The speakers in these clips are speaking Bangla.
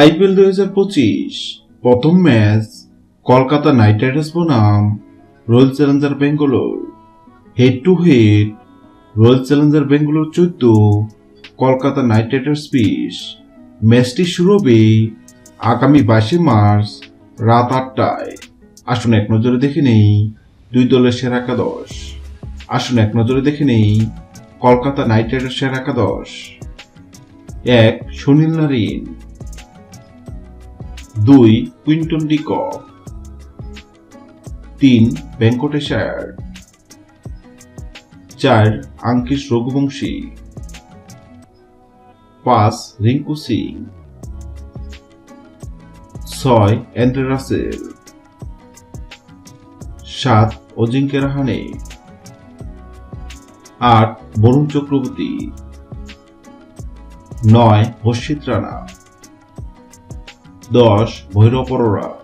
আইপিএল দুই হাজার পঁচিশ। প্রথম ম্যাচ, কলকাতা নাইট রাইডার্স বনাম, Royal Challenger Bangalore. Head to head Royal Challenger Bangalore চোদ্দ, কলকাতা নাইট রাইডার্স বিশ। ম্যাচটি শুরু হবে আগামী বাইশে মার্চ রাত আটটায়। আসুন এক নজরে দেখে নেই দুই দলের সেরা একাদশ। আসুন এক নজরে দেখে নেই কলকাতা নাইট রাইডার্স সেরা একাদশ। এক, সুনীল নারিন। দুই কুইন্টন ডিকক তিন, ভেঙ্কটেশায়ার। চার, আঙ্কিশ রঘুবংশী। পাঁচ, রিঙ্কু সিং। ছয় অ্যান্ড্রে রাসেল। সাত, অজিঙ্ক্য রাহানে। আট, বরুণ চক্রবর্তী। নয়, হর্ষিত রানা। দশ, ভৈরব অরোরা।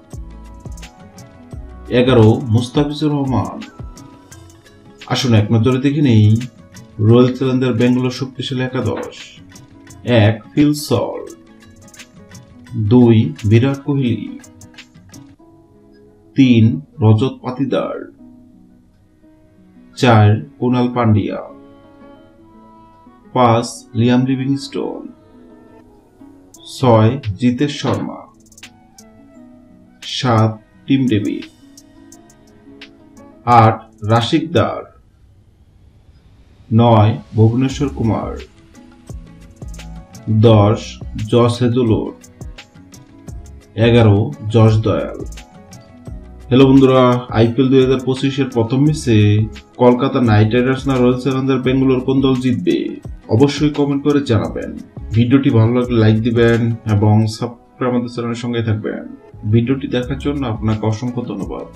এগারো, মুস্তাফিজুর রহমান। আসুন এক নজরে দেখে নেই রয়্যাল চ্যালেঞ্জার বেঙ্গালোর শক্তিশালী একাদশ। এক, ফিল সল। দুই, বিরাট কোহলি। তিন, রজত পাতিদার। চার, কুনাল পান্ডিয়া। পাঁচ লিয়াম লিভিংস্টোন। ছয়, জিতেশ শর্মা। সাত, টিম ডেভিড আট, রাশিক দার। নয়, ভুবনেশ্বর কুমার। দশ, জস হেজুলোর এগারো যশ দয়াল। হ্যালো বন্ধুরা, আইপিএল দুই হাজার পঁচিশের প্রথম ম্যাচে কলকাতা নাইট রাইডার্স না রয়্যাল চ্যালেঞ্জার বেঙ্গালোর কোন দল জিতবে? অবশ্যই কমেন্ট করে জানাবেন। ভিডিওটি ভালো লাগলে লাইক দিবেন এবং আমাদের চ্যানেলের সঙ্গে থাকবেন। ভিডিওটি দেখার জন্য আপনাকে অসংখ্য ধন্যবাদ।